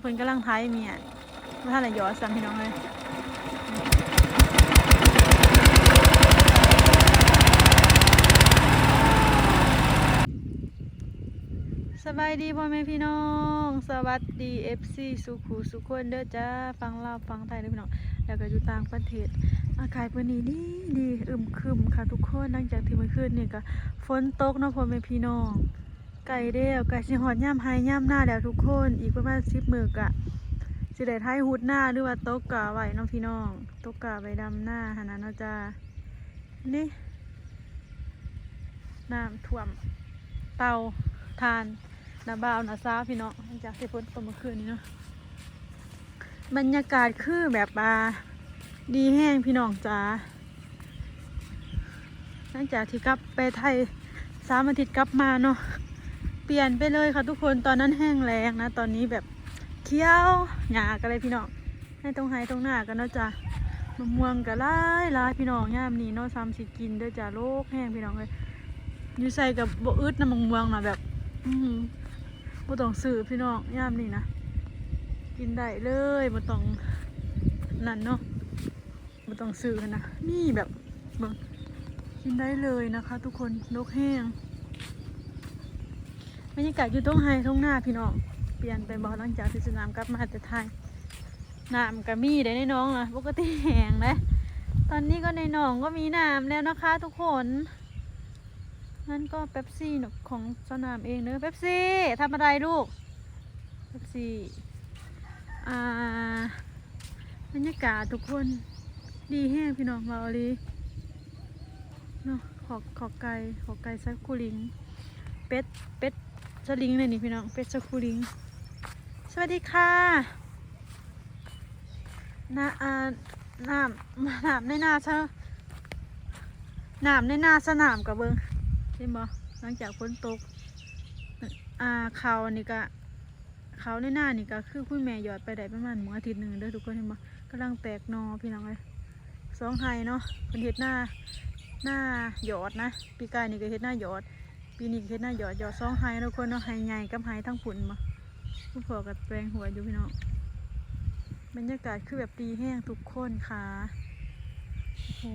เพิ่นกำลังไทยเมียว่าท่านไหนยอดซ้ำพี่น้องเลยสบายดีพ่อแม่พี่น้อง สวัสดี FC สุขูสุขคนเด้อจ้า ฟังเลาฟังไทยเด้อพี่น้อง แล้วก็อยู่ต่างประเทศ อากาศวันนี้ดีดีอึมครึมค่ะทุกคนหลังจากที่เมื่อคืนนี่ก็ฝนตกเนาะพ่อแม่พี่น้อง ไก่เด้วไก่สิหอดย่ำไฮย่ำหน้าแล้วทุกคน อีกประมาณสิบมือกะสิได้ท้ายหุดหน้าหรือว่าโตกกะไว้น้องพี่น้องโตกกะไว้ดำหน้าหนนะเนาะจ้านี่น้ำท่วม เตาทานน้ำบ่าวน้ำซาพี่น้องหลังจากที่ฝนตกเมื่อคืนนี้เนาะบรรยากาศคือแบบว่าดีแห้งพี่น้องจ้าหลังจากที่กลับไปไทยสามอาทิตย์กลับมาเนาะ ปลี่ยนไปเลยค่ะทุกคนตอนนั้นแห้งแรงนะ ตอนนี้แบบเคี้ยวหยากันเลยพี่น้องให้ตรงไห้ตรงหน้ากันเนาะจ้ะมะม่วงกันร้ายร้ายพี่น้องย่ามนี้เนาะซ้ำสิกินเด้อจ้ะโลกแห้งพี่น้องเลยอยู่ใส่กับบ่อึดน้ำมะม่วงนะแบบ อือหือบ่ต้องซื้อพี่น้องย่ามนี้นะกินได้เลยบ่ต้องนั่นเนาะไม่ต้องซื้อนะนี่แบบกินได้เลยนะคะ ทุกคนนกแห้ง บรรยากาศอยู่ตรงไฮตรงหน้าพี่น้อง เปลี่ยนไปบอหลังจากที่สนามกลับมาแต่ไทยน้ำก็มีได้ในน้องนะปกติแห้งนะตอนนี้ก็ในหนองก็มีน้ำแล้วนะคะ ทุกคนนั่นก็เป๊ปซี่ของสนามเองเนอะเป๊ปซี่ทำอะไรลูกเป๊ปซี่อ่าบรรยากาศทุกคนดีแห้งพี่น้องเราเลยเนาะขอขอไก่ขอไก่สักคูลิงเป็ดเป็ด สลิงเลยนี่พี่น้องเป็ดสักคูลิง สวัสดีค่ะน้าอาน้ำน้ำในนาซะน้ำในนาสนามกับเบิงเห็นบ่หลังจากฝนตก อ่าเขานี่ก็เขาในหน้านี่ก็คือคุณแม่หยอดไปได้ประมาณหมื้ออาทิตย์หนึ่งเด้อทุกคนเห็นบ่กำลังแตกนอพี่น้องเลยสองไฮเนาะเป็นเห็ดหน้าหน้าหยอดนะปีกายนี่ก็เห็ดหน้าหยอด ปีนี้เห็ดหน้าหยอดหยอดสองไฮทุกคนเนาะไฮใหญ่กับไฮทั้งผุนมาผู้พ่อกับแปลงหัวอยู่พี่น้องบรรยากาศคือแบบดีแห้งทุกคนค่ะโอ้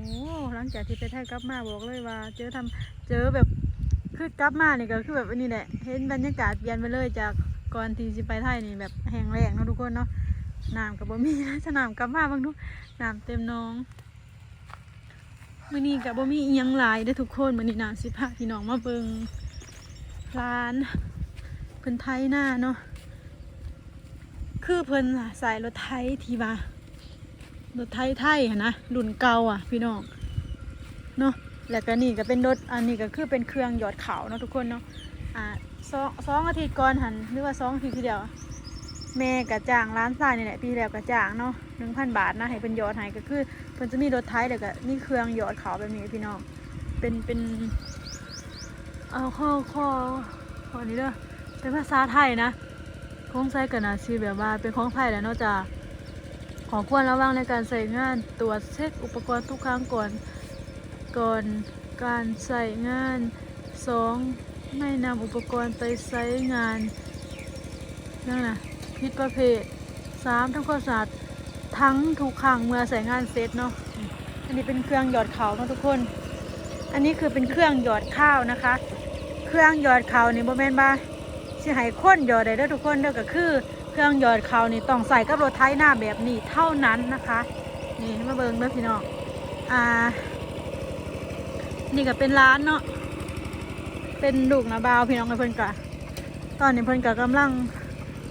หลังจากที่ไปไทยกลับมาบอกเลยว่า เจอทำเจอแบบคือกลับมาเนี่ยก็คือแบบอันนี้แหละเห็นบรรยากาศเปลี่ยนไปเลยจากก่อนที่จะไปไทยนี่แบบแห้งแรงเนาะทุกคนเนาะน้ำกับบ่มีนะสนามกลับมาบางทุกน้ำเต็มน้อง มื้อนี้กับบ่มีอิหยังหลายเด้ทุกคนมื้อนี้น้ำสิพาพี่น้องมาเบิงร้านเพิ่นไทยหน้าเนาะคือเพิ่นน่ะสายรถไทยทีว่ารถไทยไทยนนะรุ่นเก่าอะ พี่น้องเนาะแล้วก็นี่ก็เป็นรถอันนี้ก็คือเป็นเครื่องหยอดขาวเนาะทุกคนเนาะอ่าสองสองอาทิตย์ก่อนหันหรือว่าสองอาทิตย์ที่เดียว แม่กะจ้างร้านทรายนี่แหละปีแล้วกะจ้างเนาะหนึ่งพันบาทนะให้เป็นยอดให้ก็คือเพิ่นจะมีรถไถแล้วก็นี่เครื่องยอดเขาแบบนี้พี่น้องเป็นเป็นเอาข้อข้อข้อนี้เด้อเป็นภาษาไทยนะของใช้กันนะชีแบบว่าเป็นของไทยแหล้วเนาะจ้ะขอควรระวังในการใส่งานตรวจเช็คอุปกรณ์ทุกครั้งก่อนก่อนการใส่งานสองไม่นำอุปกรณ์ไปใช้งานนั่นนะ ผิดประเภทสามทำความสะอาดทั้งทุกครั้งเมื่อใส่งานเซตเนาะอันนี้เป็นเครื่องหยอดขาวเนาะทุกคน อันนี้คือเป็นเครื่องหยอดข้าวนะคะ เครื่องหยอดข้าวนี่โมเมนบ้าสิให้ข้นหยอดได้เด้อทุกคนเด้อก็คือ เครื่องหยอดข้าวนี่ต้องใส่กับรถไถหน้าแบบนี้เท่านั้นนะคะ นี่มาเบิ่งเด้อพี่น้องอ่า นี่ก็เป็นร้านเนาะเป็นลูกนะบาวพี่น้องให้เพิ่นกะตอนนี้เพิ่นกะกำลัง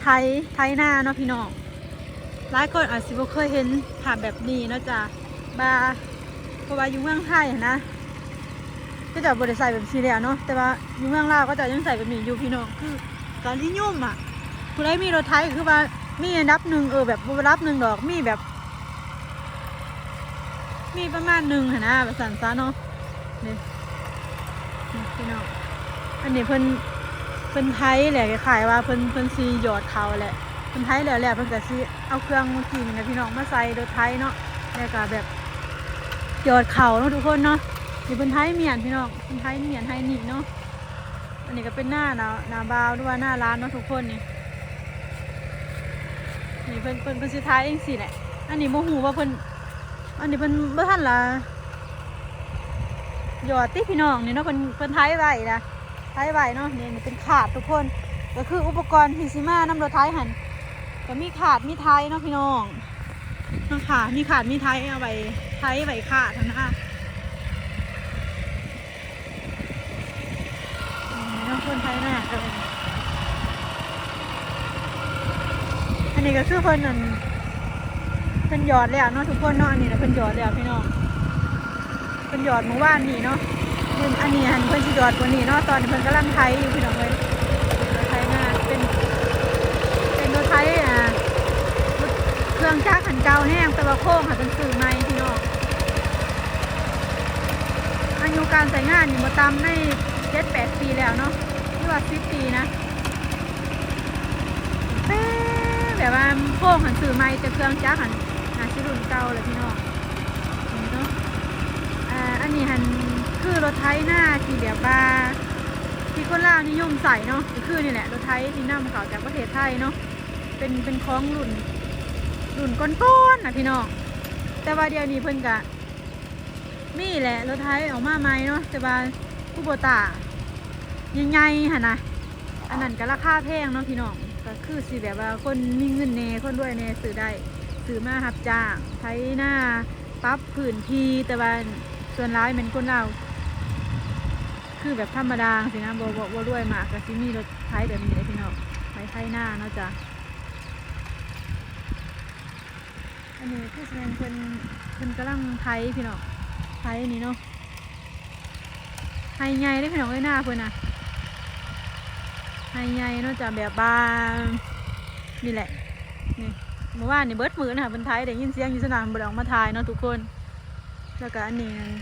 ไทยไทยหน้าเนาะพี่น้องหลายคนอาจสิบ่เคยเห็นภาพแบบนี้เนาะจ้ะบาเพราะว่าอยู่เมืองไทยนะ ก็จะบริใส่แบบซีเรียเนาะแต่ว่าอยู่เมืองลาวก็จะยังใส่แบบนี้อยู่พี่น้องคือการที่ยุ่มอะผู้ใดมีรถไทยคือว่ามีอันดับหนึ่งเออแบบรับหนึ่งดอกมีแบบ มีประมาณหนึ่งนะแบบสันซะเนาะนี่นี่พี่น้องอันนี้เพิ่น เพิ่นไทยแหละขายว่าเพิ่นเพิ่นซีหยอดเขาแหละเพิ่นไทยแล้วแหละเพิ่นก็สิเอาเครื่องมากินนะพี่น้องมาใส่รถไทยเนาะแล้วก็แบบหยอดเขาเนาะทุกคนเนาะนี่เพิ่นไทยเมียนพี่น้องเพิ่นไทยเมียนไทยนี่เนาะอันนี้ก็เป็นหน้าหนาหนาบาวด้วยหน้าร้านเนาะทุกคนนี่เพิ่นเพิ่นเพิ่นสิท้ายเองสิแหละอันนี้บ่ฮู้ว่าเพิ่นอันนี้เพิ่นบ่ทันละหยอดติพี่น้องนี่เนาะเพิ่นเพิ่นท้ายไว้นะ ท้ายไว้เนาะนี่นี่เป็นขาดทุกคน ก็คืออุปกรณ์ที่สิมาน้ำรถท้ายหันก็มีขาดมีท้ายเนาะพี่น้องนาะคะมีขาดมีท้ายเอาไว้ท้ายไว้ขาดนะคะนี่เนาะเพิ่นท้ายหน้าก็เป็นอันนี้ก็คือเพิ่นนั่นเพิ่นหยอดแล้วเนาะทุกคนเนาะอันนี้นะเพิ่นหยอดแล้วพี่น้องเพิ่นหยอดเมื่อวานนี่เนาะ นอันนี้หันเพิ่นสิหยอดกว่านี้เนาะตอนนี้เพิ่นกำลังไทยอยู่พี่น้องเลยไทยหน้าเป็นเป็นรถไทยอะเครื่องจักรหันเก่าแห้งแต่ว่าโค้งหันเป็นสื่อใหม่พี่น้องอายุการใช้งานนี่มาตามในเจ็ดแปดปีแล้วเนาะที่ว่าสิบปีนะแป๊แบบว่าโค้งหันสื่อไม้จะเครื่องจักรหันนาชิรุ่นเก่าเลยพี่น้องอันนี้หัน คือรถไถหน้าที่แบบว่าที่คนลาวนิยมใส่เนาะก็คือนี่แหละรถไถที่นำเข้าจากประเทศไทยเนาะเป็นเป็นของรุ่นรุ่นก้อนๆนะพี่น้องแต่ว่าเดี๋ยวนี้เพิ่นกะมีแหละรถไถออกมาใหม่เนาะแต่ว่าผู้โบตาใหญ่ๆหันนะอันนั้นก็ราคาแพงเนาะพี่น้องก็คือสิแบบว่าคนมีเงินเนคนด้วยเนซื้อได้ซื้อมาหับจ้างใช้หน้าปั๊บผื่นทีแต่ว่าส่วนร้ายเป็นคนเรา คือแบบธรรมดาสินะบ่บ่บ่รวยมากก็สิมีรถไถแบบนี้เลยพี่น้องไถไถหน้าเนาะจ้ะอันนี้คือแสดงเพิ่นเพิ่นกำลังไถพี่น้องไถนี่เนาะไถใหญ่ได้พี่น้องเอ้ยหน้าเพิ่นน่ะไฮใหญ่เนาะจ้ะแบบบางนี่แหละนี่เมื่อวานนี่เบิดมือนะคะบนไทยได้ยินเสียงอยู่สนามบไดออกมาถ่ายเนาะทุกคนแล้วก็อันนี้นั่น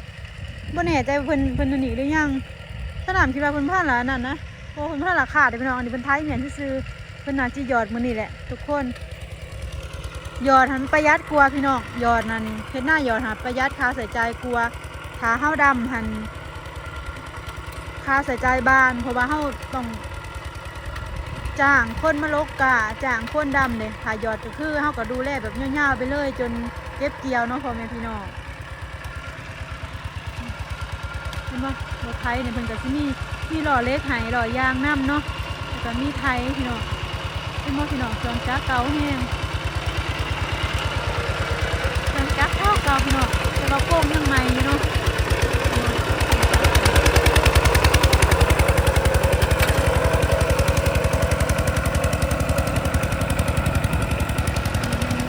บ่แน่ใจเพิ่นเพิ่นอันนี้หรือยัง สนามคิดว่าเพิ่นพลาดละนั่นนะเพราะเพิ่นพลาดราคาเด้พี่น้องอันนี้เพิ่นไทยเหมือนซื่อเพิ่นน่าสิหยอดมื้อนี้แหละ ทุกคนหยอดหันประหยัดกว่าพี่น้องหยอดนั่นเฮ็ดหน้าหยอดหันประหยัดค่าใส่ใจายกว่าถ้าเฮาดำหันค่าใส่ใจบ้าน เพราะว่าเฮาต้องจ้างคนมาลกกะจ้างคนดำเลยถ่ายยอดก็คือเฮาก็ดูแลแบบยาวๆไปเลย จนเก็บเกี่ยวเนาะพ่อแม่พี่น้อง เห็นบ่รถไทยเนี่ยเพิ่นก็สิมีมีหล่อเล็กไหหล่อยางน้ำเนาะแล้วก็มีไทยพี่น้องเป็นบ่พี่น้องเครื่องจักรเก่าแห้งเครื่องจักรเก่าเก่าพี่น้องแต่ว่าโค้งยังใหม่อยู่เนาะ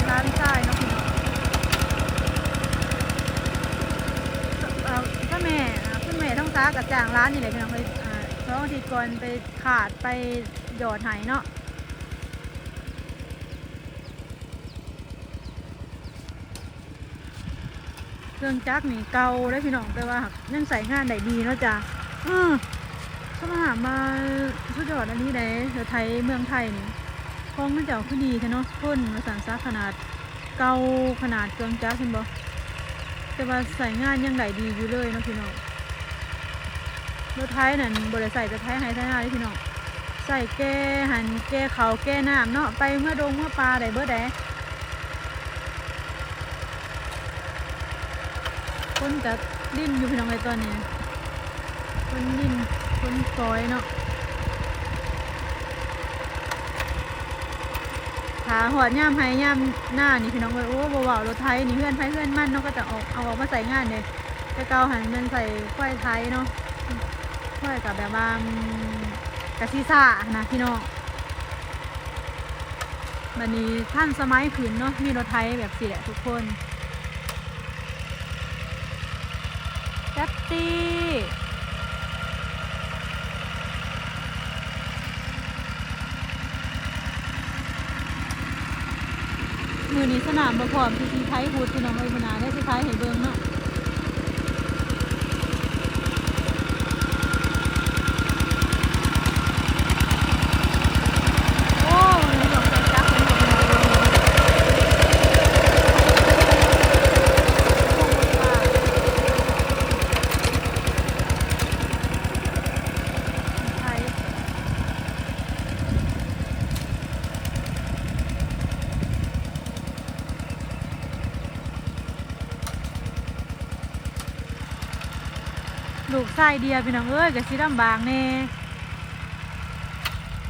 ร้านใต้เนาะคุณเอ่อถ้าแม่อ่าคุณแม่ต้องซากับจ้างร้านนี่แหละพี่น้องไปอ่าเพราะบางทีก่ อนไปขาดไปหยอดไหเนาะเครื่องจักรนี่เก่าได้พี่น้องแต่ว่ายังใส่งานได้ดีเนาะจ้ะอือถ้ามหามาสุดยอดอันนี้เลยเธอไทยเมืองไทยนี่คองมันจะเอาขึ้นดีใช่เนาะพ่นมาสั่นซักขนาดเก่าขนาดเครื่องจักรเห็นบ่แต่ว่าใส่งานยังได้ดีอยู่เลยเนาะพี่น้อง รถไทยนั่นบริใส่จะไทยไฮไทยหน้าเลยพี่น้องใส่แก้หันแก้เขาแก้น้ำเนาะไปเมื่อดงเมื่อปลาได้เบิดแดคนจะดิ้นอยู่พี่น้องไอ้ตอนนี้คนดิ้นคนซอยเนาะขาหอดย่ามไห้ย่ามหน้านี่พี่น้องเลยโอ้บ่เบารถไทยนี่เพื่อนไทยเพื่อนมั่นเนาะก็จะออกเอาออกมาใส่งานเลยแต่เกาหันมันใส่ควายไทยเนาะ ควายกับแบบว่ากะซีซ่านะพี่น้องบันนี้ท่านสมัยผืนเนาะมีรถไทยแบบสี่แหละทุกคนแป๊บตี้มือนี้สนามบ่พร้อมที่สิไทยฮูดพี่น้องเอ้ยมนาได้สิไทยให้เบิ่งเนาะโอ้ยดอกจักรเป็นดอกไม้เลยไทย อ ลูกไส้เดียวพี่น้องเอ้ยกับสีดำบางแน่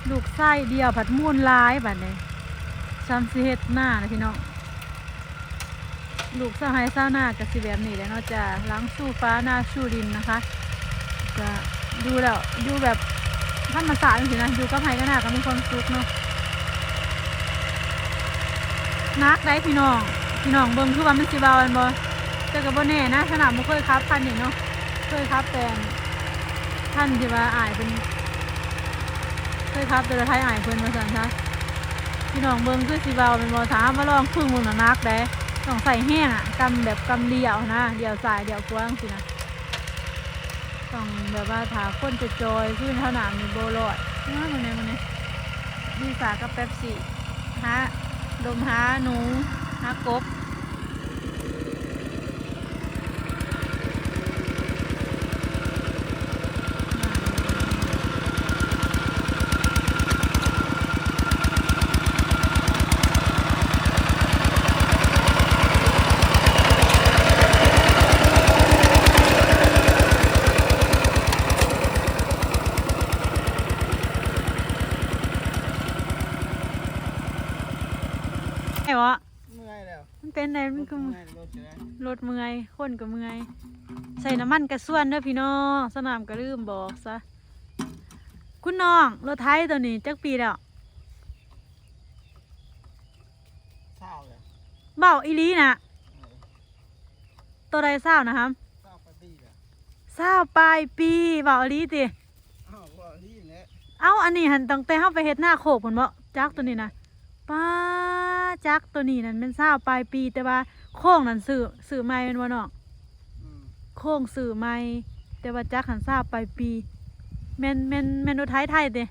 ลูกไส้เดียวผัดมูนลายบัดนี้ซ้ำสิเฮ็ดหน้านะพี่น้องลูกสะไฮเศร้าหน้ากับสิแบบนี้แล้วเนาะจะล้างสู้ฟ้าหน้าสู้ดินนะคะจะดูแล้วดูแบบธรรมาสตร์จริงๆนะดูกับไฮก็น่าก็มีความสุขเนาะนักได้พี่น้องพี่น้องเบิ่งคือว่ามันสิเบาอันบ่แต่ก็บ่แน่นะขนาดบ่เคยขับคันนี้เนาะ เคยครับแต่ท่านที่ว่าอายเป็นเคยครับแต่ละไทยอายเพิ่นมาสั่นคะพี่น้องเบิ่งคือสีเบาเป็นบอถามมาลองพึ่งมึงน่ะนักเด้ต้องใส่แห้งอะกำแบบกำเดียวนะเดียวสายเดียวกว้างสินะต้องแบบว่าถาคนจะจอยขึ้นเท่าหนามีโบลอดนะมันเนี่ยมันเนี่ยดีสากับเป๊ปซี่ฮะดมหาหนูหากบ ไอ้ วะเมื่อยแล้วมันเป็นไงมันก็เมื่อยรถใช่ไหมรถเมื่อยคนก็เมื่อยใส่น้ำมันกระส่วนเด้อพี่น้องสนามก็ลืมบอกซะคุณน้องรถไทยตัวนี้จักปีแล้วเศร้าเลยเบาอีหลีนะตัวใดเศร้านะครับเศร้าปาร์ตี้เลยเศร้าปลายปีเบาอีหลีติอ้าวว่าที่แหละเอ้าอันนี้หันตั้งแต่เฮาไปเฮ็ดหน้าโคกพุ่นบ่จักตัวนี้นะ ป้าจักตัวนี้นั่นเป็นเศร้าปลายปีแต่ว่าโค้งนั่นซื้อซื้อใหม่แม่นบ่น้องอืมโค้งสื่อใหม่แต่ว่าจักหันทราบไปลายปีแมนแมนแมนรถไทยไทยเด้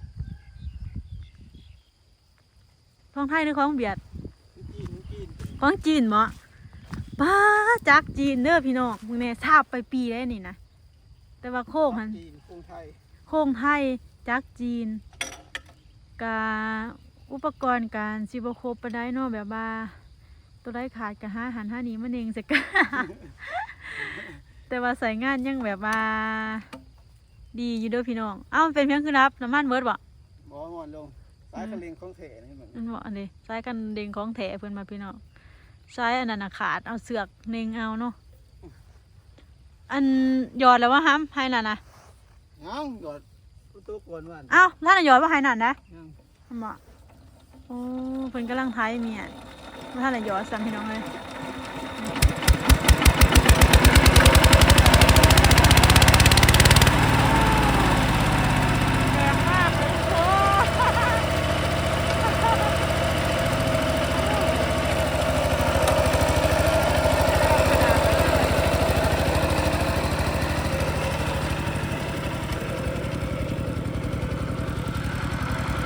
ของไทยหรือของเบียดกินกินของจีนเหมาะป้าจักจีนเด้อพี่น้องมึงเนี่ยทราบไปปีได้นี่นะแต่ว่าโค้งหันจีนกรุงไทย โค้งไทยจักจีนกา อุปกรณ์การสิบครบไปได้เนาะแบบว่า ตัวได้ขาดกะห้าหันห้านี้มันเองสักกะแต่ว่าใส่งานยังแบบว่า ดีอยู่เด้อพี่น้องเอ้ามันเป็นเพียงคือรับน้ำมันเบิดบ่บอมอนลงสายกระเลงของเถนี่เหมือนมันบ่อันนี้ใช้กันเด้งของแถเพิ่นมาพี่น้องใช้อันนั้นน่ะขาดเอาเสือกเน่งเอาเนาะอันหยอดแล้วว่าห้ามให้น่ะนะยังหยอดตู้กวนวันเอ้าท่านนะหยอดว่าให้นั่นนะยังทำบ่โอ้เพิ่นกำลังไทยเมียว่าท่านอะหยอดซ้ำพี่น้องเลยแรงมากเลยโอ้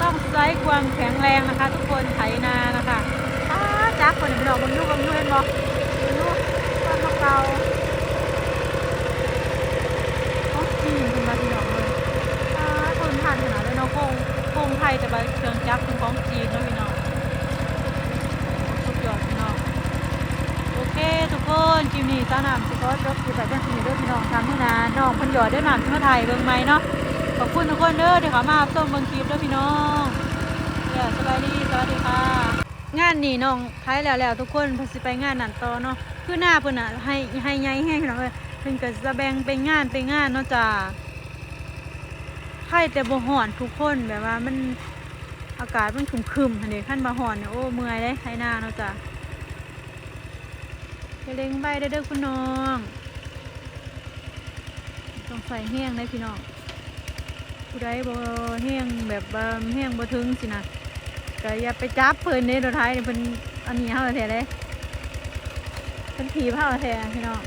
ต้องใช้ความแข็งแรงนะคะ ทุกคนไถนานะคะอ้าจักคนเดียวบนยูบนยูเห็นบอกบนยูต้นมะเกาต้องจีนคุณมาพี่น้องเลยอ้าทนทานขนาดเลยเนาะโคงโคงไทยแต่ว่าเครื่องจักรเป็น ของจีนเนาะพี่น้องสุดยอดพี่น้องโอเคทุกคนคลิปนี้เจ้าหนามสิก็จบอยู่แบบนี้เด้อพี่น้องทำให้นานน้องเพันหยอดด้วยหนามที่มาไทยเบิ่งไหมเนาะขอบคุณทุกคนเด้อที่เขามารับชมเบิ่งคลิปเด้อพี่น้องเดี๋ยวสบายดีสวัสดีค่ะงานนี่น้องท้ายแล้วแล้วทุกคนเพิ่นสิไปงานนั่นต่อเนาะคือหน้าเพิ่นน่ะให้ให้ใหญ่แห้งพี่น้องเอ้ยเพิ่นก็จะแบ่งเป็นงานเป็นงานเนาะจ้าใครแต่บ่ฮ้อนทุกคนแบบว่ามัน อากาศมันครึมๆหั่นเด้คันบ่ฮ้อนเนี่ยโอ้เมื่อยเด้ไทหน้าเนาะจ้าไปเล็งใบได้อเด้อคุณน้อง ต้องใส่แห้งได้พี่น้องผู้ใดบ่แห้งแบบแห้งบ่ถึงสินะก็อย่าไปจับเพิ่นในรถไถนี่เพิ่นอันนี้เฮาแท้เด้เพิ่นถีบเฮาแท้พี่น้อง